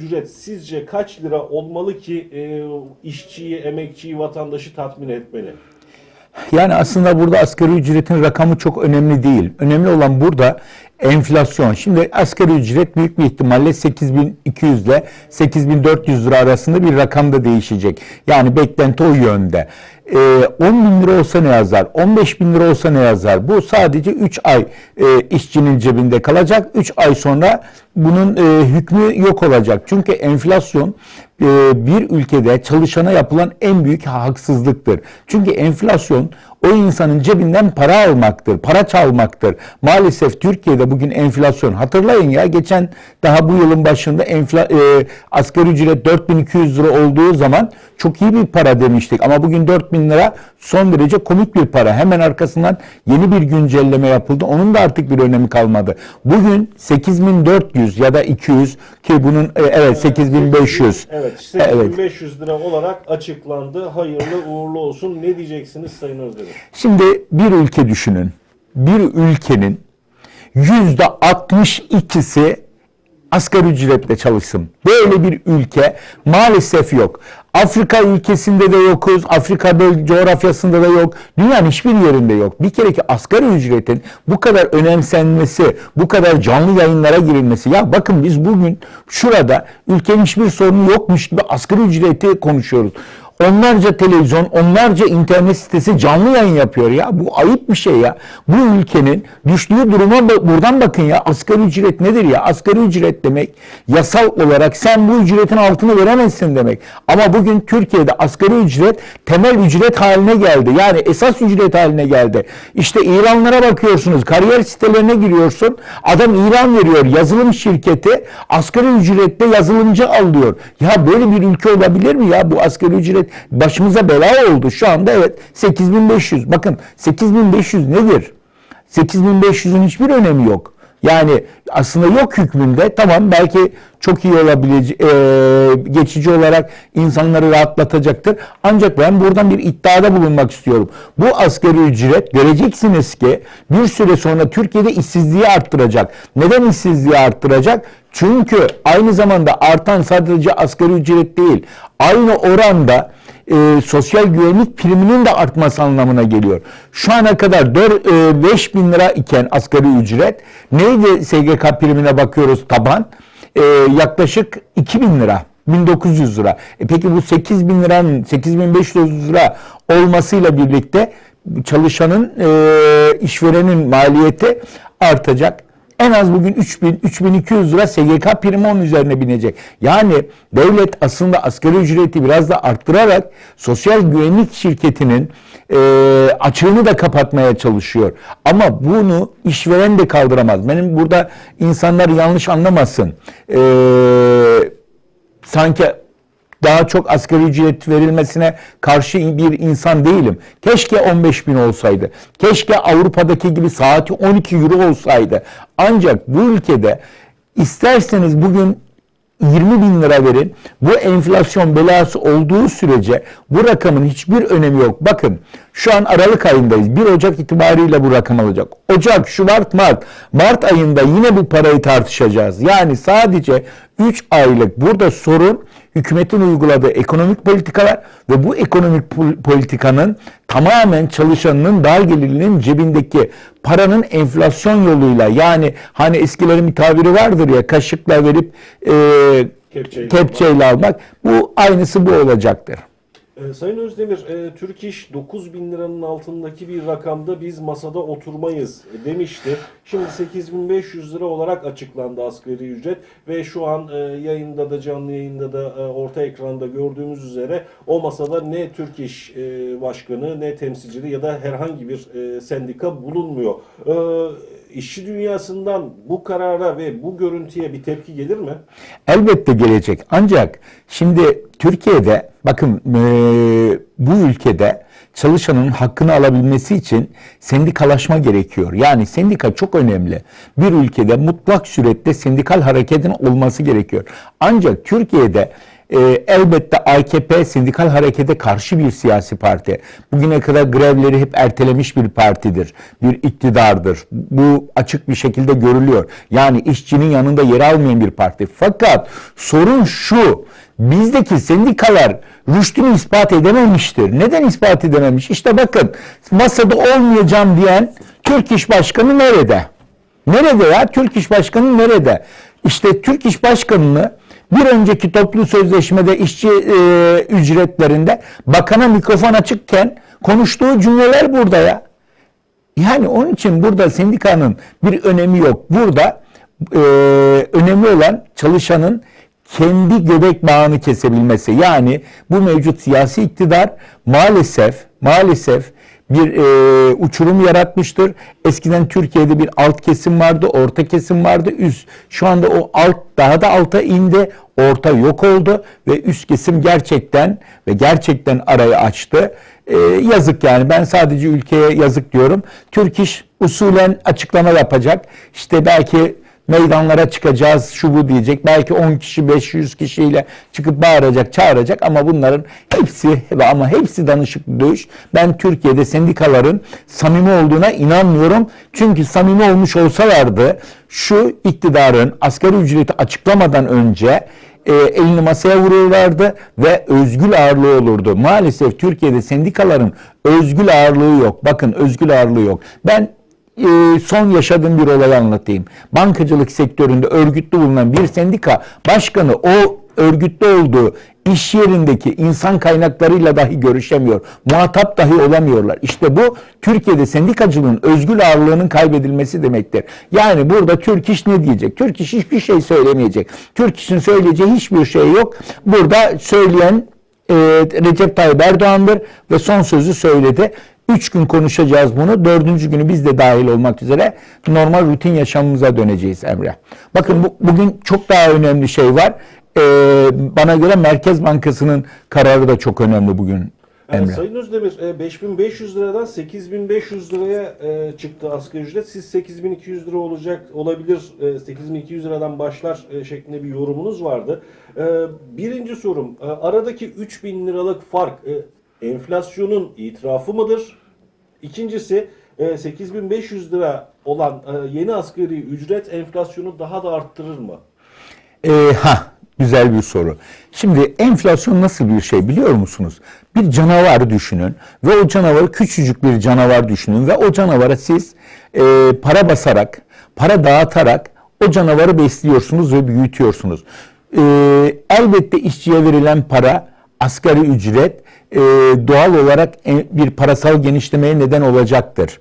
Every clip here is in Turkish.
ücret sizce kaç lira olmalı ki e, işçiyi, emekçiyi, vatandaşı tatmin etmeli? Yani aslında burada asgari ücretin rakamı çok önemli değil. Önemli olan burada enflasyon. Şimdi asgari ücret büyük bir ihtimalle 8200 ile 8400 lira arasında bir rakamda değişecek. Yani beklenti o yönde. Ee, 10 bin lira olsa ne yazar? 15 bin lira olsa ne yazar? Bu sadece 3 ay e, işçinin cebinde kalacak. 3 ay sonra bunun e, hükmü yok olacak. Çünkü enflasyon e, bir ülkede çalışana yapılan en büyük haksızlıktır. Çünkü enflasyon o insanın cebinden para almaktır, para çalmaktır. Maalesef Türkiye'de bugün enflasyon hatırlayın ya geçen daha bu yılın başında enfla, e, asgari ücret 4200 lira olduğu zaman çok iyi bir para demiştik. Ama bugün 4000 lira son derece komik bir para. Hemen arkasından yeni bir güncelleme yapıldı. Onun da artık bir önemi kalmadı. Bugün 8400 ya da 200 ki bunun e, evet 8500. Evet, 8500 lira olarak açıklandı. Hayırlı uğurlu olsun. Ne diyeceksiniz Sayın Özdemir? Şimdi bir ülke düşünün. Bir ülkenin yüzde 62'si asgari ücretle çalışsın. Böyle bir ülke maalesef yok. Afrika ülkesinde de yokuz, Afrika böl- coğrafyasında da yok, dünyanın hiçbir yerinde yok. Bir kere ki asgari ücretin bu kadar önemsenmesi, bu kadar canlı yayınlara girilmesi. Ya bakın biz bugün şurada ülkenin hiçbir sorunu yokmuş gibi asgari ücreti konuşuyoruz. Onlarca televizyon, onlarca internet sitesi canlı yayın yapıyor ya. Bu ayıp bir şey ya. Bu ülkenin düştüğü duruma buradan bakın ya. Asgari ücret nedir ya? Asgari ücret demek yasal olarak sen bu ücretin altını veremezsin demek. Ama bugün Türkiye'de asgari ücret temel ücret haline geldi. Yani esas ücret haline geldi. İşte İranlara bakıyorsunuz. Kariyer sitelerine giriyorsun. Adam İran veriyor. Yazılım şirketi asgari ücrette yazılımcı alıyor. Ya böyle bir ülke olabilir mi ya? Bu asgari ücret başımıza bela oldu. Şu anda evet 8500. Bakın 8500 nedir? 8500'ün hiçbir önemi yok. Yani aslında yok hükmünde tamam belki çok iyi olabilecek, geçici olarak insanları rahatlatacaktır. Ancak ben buradan bir iddiada bulunmak istiyorum. Bu asgari ücret göreceksiniz ki bir süre sonra Türkiye'de işsizliği arttıracak. Neden işsizliği arttıracak? Çünkü aynı zamanda artan sadece asgari ücret değil. Aynı oranda e, sosyal güvenlik priminin de artması anlamına geliyor. Şu ana kadar 4, e, 5 bin lira iken asgari ücret neydi SGK primine bakıyoruz taban? E, yaklaşık 2 bin lira. 1900 lira. E peki bu 8 bin liranın 8500 lira olmasıyla birlikte çalışanın e, işverenin maliyeti artacak. En az bugün 3000 3200 lira SGK primi onun üzerine binecek. Yani devlet aslında asgari ücreti biraz da arttırarak sosyal güvenlik şirketinin e, açığını da kapatmaya çalışıyor. Ama bunu işveren de kaldıramaz. Benim burada insanlar yanlış anlamasın. E, sanki daha çok asgari ücret verilmesine karşı bir insan değilim. Keşke 15 bin olsaydı. Keşke Avrupa'daki gibi saati 12 euro olsaydı. Ancak bu ülkede isterseniz bugün 20 bin lira verin. Bu enflasyon belası olduğu sürece bu rakamın hiçbir önemi yok. Bakın şu an Aralık ayındayız. 1 Ocak itibariyle bu rakam alacak. Ocak, Şubat, Mart. Mart ayında yine bu parayı tartışacağız. Yani sadece 3 aylık burada sorun hükümetin uyguladığı ekonomik politikalar ve bu ekonomik pol- politikanın tamamen çalışanının dar gelirlinin cebindeki paranın enflasyon yoluyla yani hani eskilerin bir tabiri vardır ya kaşıkla verip e, Kepçeyle kepçeyle almak bu aynısı bu olacaktır. Ee, Sayın Özdemir, e, Türk İş 9 bin liranın altındaki bir rakamda biz masada oturmayız demişti. Şimdi 8500 lira olarak açıklandı asgari ücret ve şu an e, yayında da canlı yayında da e, orta ekranda gördüğümüz üzere o masada ne Türk İş Başkanı ne temsilcili ya da herhangi bir sendika bulunmuyor. E, işçi dünyasından bu karara ve bu görüntüye bir tepki gelir mi? Elbette gelecek. Ancak şimdi Türkiye'de bakın eee, bu ülkede çalışanın hakkını alabilmesi için sendikalaşma gerekiyor. Yani sendika çok önemli. Bir ülkede mutlak surette sendikal hareketin olması gerekiyor. Ancak Türkiye'de e, elbette AKP sindikal harekete karşı bir siyasi parti. Bugüne kadar grevleri hep ertelemiş bir partidir. Bir iktidardır. Bu açık bir şekilde görülüyor. Yani işçinin yanında yer almayan bir parti. Fakat sorun şu. Bizdeki sendikalar rüştünü ispat edememiştir. Neden ispat edememiş? İşte bakın masada olmayacağım diyen Türk İş Başkanı nerede? Nerede ya? Türk İş Başkanı nerede? İşte Türk İş Başkanı'nı bir önceki toplu sözleşmede işçi e, ücretlerinde bakana mikrofon açıkken konuştuğu cümleler burada ya. Yani onun için burada sendikanın bir önemi yok. Burada e, önemli olan çalışanın kendi göbek bağını kesebilmesi. Yani bu mevcut siyasi iktidar maalesef maalesef bir e, uçurum yaratmıştır. Eskiden Türkiye'de bir alt kesim vardı, orta kesim vardı, üst. Şu anda o alt daha da alta indi, orta yok oldu ve üst kesim gerçekten ve gerçekten arayı açtı. E, yazık yani ben sadece ülkeye yazık diyorum. Türk İş usulen açıklama yapacak. İşte belki meydanlara çıkacağız şu bu diyecek. Belki 10 kişi 500 kişiyle çıkıp bağıracak çağıracak ama bunların hepsi ama hepsi danışık dövüş. Ben Türkiye'de sendikaların samimi olduğuna inanmıyorum. Çünkü samimi olmuş olsalardı şu iktidarın asgari ücreti açıklamadan önce e, elini masaya vururlardı ve özgül ağırlığı olurdu. Maalesef Türkiye'de sendikaların özgül ağırlığı yok. Bakın özgül ağırlığı yok. Ben e, son yaşadığım bir olayı anlatayım. Bankacılık sektöründe örgütlü bulunan bir sendika başkanı o örgütlü olduğu iş yerindeki insan kaynaklarıyla dahi görüşemiyor. Muhatap dahi olamıyorlar. İşte bu Türkiye'de sendikacılığın özgül ağırlığının kaybedilmesi demektir. Yani burada Türk İş ne diyecek? Türk İş hiçbir şey söylemeyecek. Türk İş'in söyleyeceği hiçbir şey yok. Burada söyleyen e, Recep Tayyip Erdoğan'dır ve son sözü söyledi. Üç gün konuşacağız bunu. Dördüncü günü biz de dahil olmak üzere normal rutin yaşamımıza döneceğiz Emre. Bakın bu, bugün çok daha önemli şey var. Ee, bana göre Merkez Bankası'nın kararı da çok önemli bugün Emre. Sayın Özdemir, e, 5500 liradan 8500 liraya e, çıktı asgari ücret. Siz 8200 lira olacak olabilir, e, 8200 liradan başlar e, şeklinde bir yorumunuz vardı. E, Birinci sorum, e, aradaki 3000 liralık fark e, enflasyonun itirafı mıdır? İkincisi, e, 8500 lira olan e, yeni asgari ücret enflasyonu daha da arttırır mı? Ee, ha güzel bir soru. Şimdi enflasyon nasıl bir şey biliyor musunuz? Bir canavar düşünün ve o canavarı küçücük bir canavar düşünün ve o canavara siz e, para basarak, para dağıtarak o canavarı besliyorsunuz ve büyütüyorsunuz. E, elbette işçiye verilen para, asgari ücret e, doğal olarak en- bir parasal genişlemeye neden olacaktır.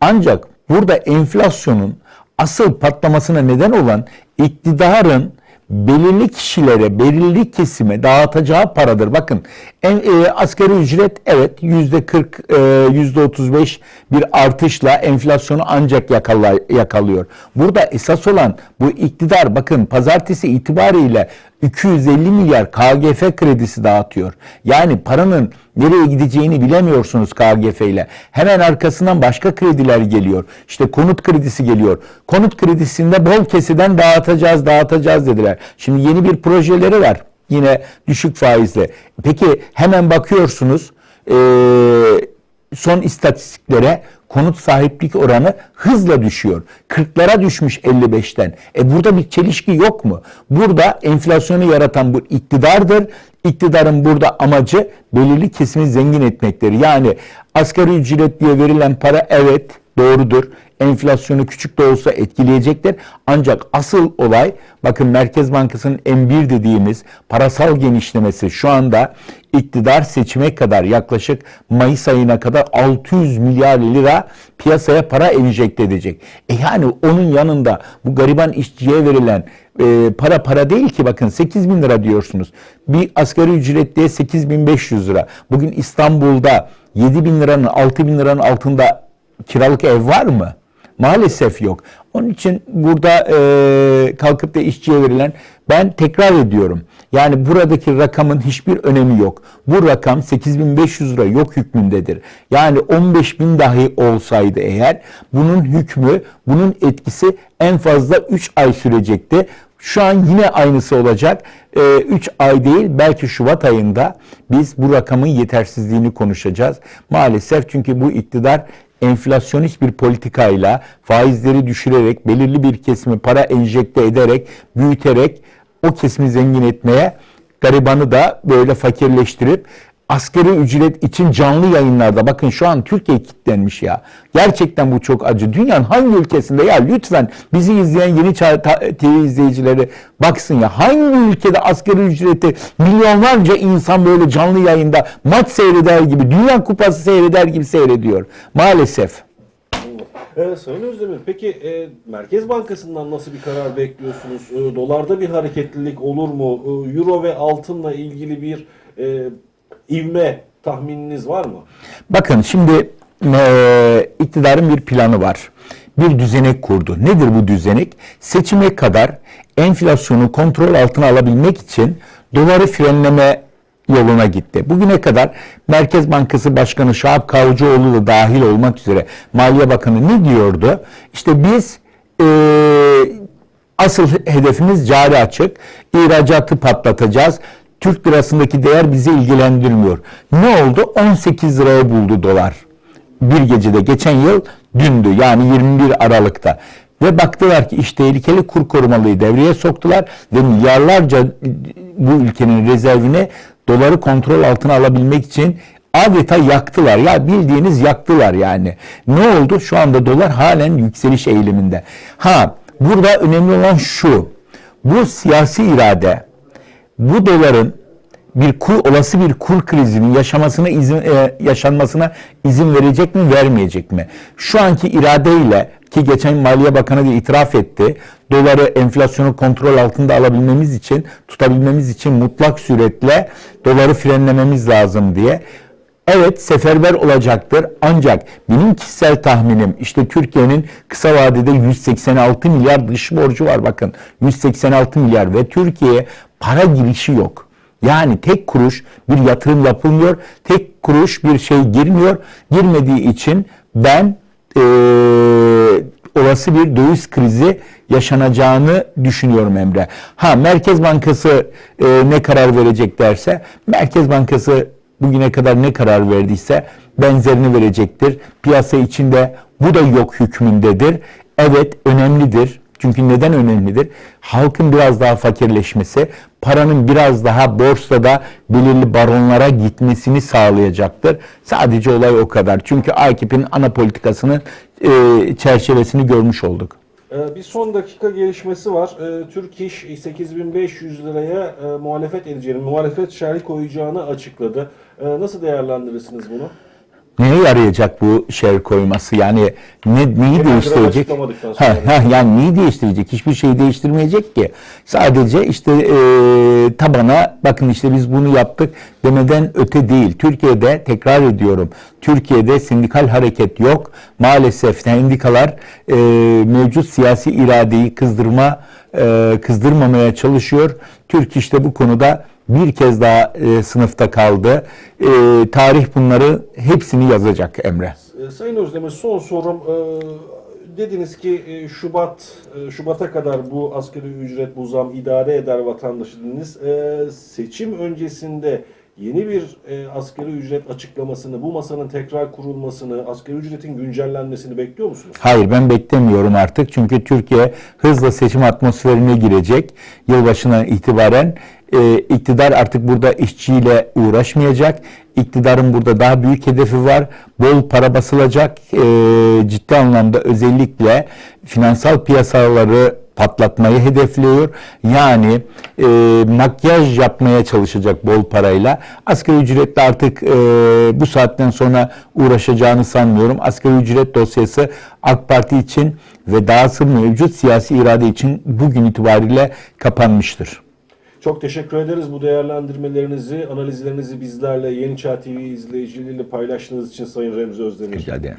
Ancak burada enflasyonun asıl patlamasına neden olan iktidarın belirli kişilere, belirli kesime dağıtacağı paradır. Bakın en, e, asgari ücret evet yüzde 40, e, yüzde 35 bir artışla enflasyonu ancak yakala, yakalıyor. Burada esas olan bu iktidar bakın pazartesi itibariyle 250 milyar KGF kredisi dağıtıyor. Yani paranın nereye gideceğini bilemiyorsunuz KGF ile. Hemen arkasından başka krediler geliyor. İşte konut kredisi geliyor. Konut kredisinde bol kesiden dağıtacağız, dağıtacağız dediler. Şimdi yeni bir projeleri var. Yine düşük faizle. Peki hemen bakıyorsunuz eee, son istatistiklere konut sahiplik oranı hızla düşüyor. 40'lara düşmüş 55'ten. E burada bir çelişki yok mu? Burada enflasyonu yaratan bu iktidardır. İktidarın burada amacı belirli kesimi zengin etmektir. Yani asgari ücret diye verilen para evet doğrudur. Enflasyonu küçük de olsa etkileyecektir. Ancak asıl olay bakın Merkez Bankası'nın M1 dediğimiz parasal genişlemesi şu anda iktidar seçime kadar yaklaşık Mayıs ayına kadar 600 milyar lira piyasaya para enjekte edecek. E yani onun yanında bu gariban işçiye verilen e, para para değil ki bakın 8 bin lira diyorsunuz. Bir asgari ücret diye 8500 lira. Bugün İstanbul'da 7 bin liranın 6 bin liranın altında kiralık ev var mı? Maalesef yok. Onun için burada e, kalkıp da işçiye verilen ben tekrar ediyorum. Yani buradaki rakamın hiçbir önemi yok. Bu rakam 8500 lira yok hükmündedir. Yani 15 bin dahi olsaydı eğer bunun hükmü, bunun etkisi en fazla 3 ay sürecekti. Şu an yine aynısı olacak. 3 ay değil belki Şubat ayında biz bu rakamın yetersizliğini konuşacağız. Maalesef çünkü bu iktidar enflasyonist bir politikayla faizleri düşürerek belirli bir kesimi para enjekte ederek büyüterek o kesimi zengin etmeye garibanı da böyle fakirleştirip asgari ücret için canlı yayınlarda bakın şu an Türkiye kilitlenmiş ya. Gerçekten bu çok acı. Dünyanın hangi ülkesinde ya lütfen bizi izleyen yeni Çağ TV izleyicileri baksın ya hangi ülkede asgari ücreti milyonlarca insan böyle canlı yayında maç seyreder gibi Dünya Kupası seyreder gibi seyrediyor. Maalesef. Ee, Sayın Özdemir, peki e, Merkez Bankası'ndan nasıl bir karar bekliyorsunuz? E, dolarda bir hareketlilik olur mu? E, Euro ve altınla ilgili bir e, ivme tahmininiz var mı? Bakın şimdi eee, iktidarın bir planı var. Bir düzenek kurdu. Nedir bu düzenek? Seçime kadar enflasyonu kontrol altına alabilmek için doları frenleme yoluna gitti. Bugüne kadar Merkez Bankası Başkanı Şahap Kavcıoğlu da dahil olmak üzere Maliye Bakanı ne diyordu? İşte biz eee Asıl hedefimiz cari açık. İhracatı patlatacağız. Türk lirasındaki değer bizi ilgilendirmiyor. Ne oldu? 18 liraya buldu dolar. Bir gecede geçen yıl dündü yani 21 Aralık'ta. Ve baktılar ki iş tehlikeli kur korumalıyı devreye soktular ve milyarlarca bu ülkenin rezervini doları kontrol altına alabilmek için adeta yaktılar. Ya bildiğiniz yaktılar yani. Ne oldu? Şu anda dolar halen yükseliş eğiliminde. Ha burada önemli olan şu. Bu siyasi irade bu doların bir kur, olası bir kur krizinin yaşamasına izin e, yaşanmasına izin verecek mi vermeyecek mi? Şu anki iradeyle ki geçen Maliye Bakanı da itiraf etti. Doları enflasyonu kontrol altında alabilmemiz için, tutabilmemiz için mutlak suretle doları frenlememiz lazım diye. Evet seferber olacaktır ancak benim kişisel tahminim işte Türkiye'nin kısa vadede 186 milyar dış borcu var bakın 186 milyar ve Türkiye'ye para girişi yok. Yani tek kuruş bir yatırım yapılmıyor, tek kuruş bir şey girmiyor. Girmediği için ben eee, olası bir döviz krizi yaşanacağını düşünüyorum Emre. Ha Merkez Bankası e, ne karar verecek derse Merkez Bankası bugüne kadar ne karar verdiyse benzerini verecektir. Piyasa içinde bu da yok hükmündedir. Evet önemlidir. Çünkü neden önemlidir? Halkın biraz daha fakirleşmesi, paranın biraz daha borsada belirli baronlara gitmesini sağlayacaktır. Sadece olay o kadar. Çünkü AKP'nin ana politikasının e, çerçevesini görmüş olduk. Ee, Bir son dakika gelişmesi var. Ee, Türk İş 8500 liraya e, muhalefet edeceğini, muhalefet şerhi koyacağını açıkladı. Ee, Nasıl değerlendirirsiniz bunu? Neye yarayacak bu şer koyması? Yani ne, neyi Genel değiştirecek? Ha, ha, yani neyi değiştirecek? Hiçbir şeyi değiştirmeyecek ki. Sadece işte e, tabana bakın işte biz bunu yaptık demeden öte değil. Türkiye'de tekrar ediyorum. Türkiye'de sindikal hareket yok. Maalesef sendikalar e, mevcut siyasi iradeyi kızdırma e, kızdırmamaya çalışıyor. Türk işte bu konuda bir kez daha e, sınıfta kaldı. E, tarih bunları hepsini yazacak Emre. Ee, Sayın Özdemir son sorum. Ee, Dediniz ki e, Şubat e, Şubat'a kadar bu asgari ücret bu zam idare eder vatandaşı dediniz. Ee, Seçim öncesinde yeni bir e, asgari ücret açıklamasını, bu masanın tekrar kurulmasını, asgari ücretin güncellenmesini bekliyor musunuz? Hayır ben beklemiyorum artık çünkü Türkiye hızla seçim atmosferine girecek. Yılbaşından itibaren e, iktidar artık burada işçiyle uğraşmayacak. İktidarın burada daha büyük hedefi var. Bol para basılacak. E, ciddi anlamda özellikle finansal piyasaları patlatmayı hedefliyor. Yani e, makyaj yapmaya çalışacak bol parayla. Asgari ücretle artık e, bu saatten sonra uğraşacağını sanmıyorum. Asgari ücret dosyası AK Parti için ve dahası mevcut siyasi irade için bugün itibariyle kapanmıştır. Çok teşekkür ederiz bu değerlendirmelerinizi, analizlerinizi bizlerle Yeni Çağ TV izleyicileriyle paylaştığınız için Sayın Remzi Özdemir. Rica ederim.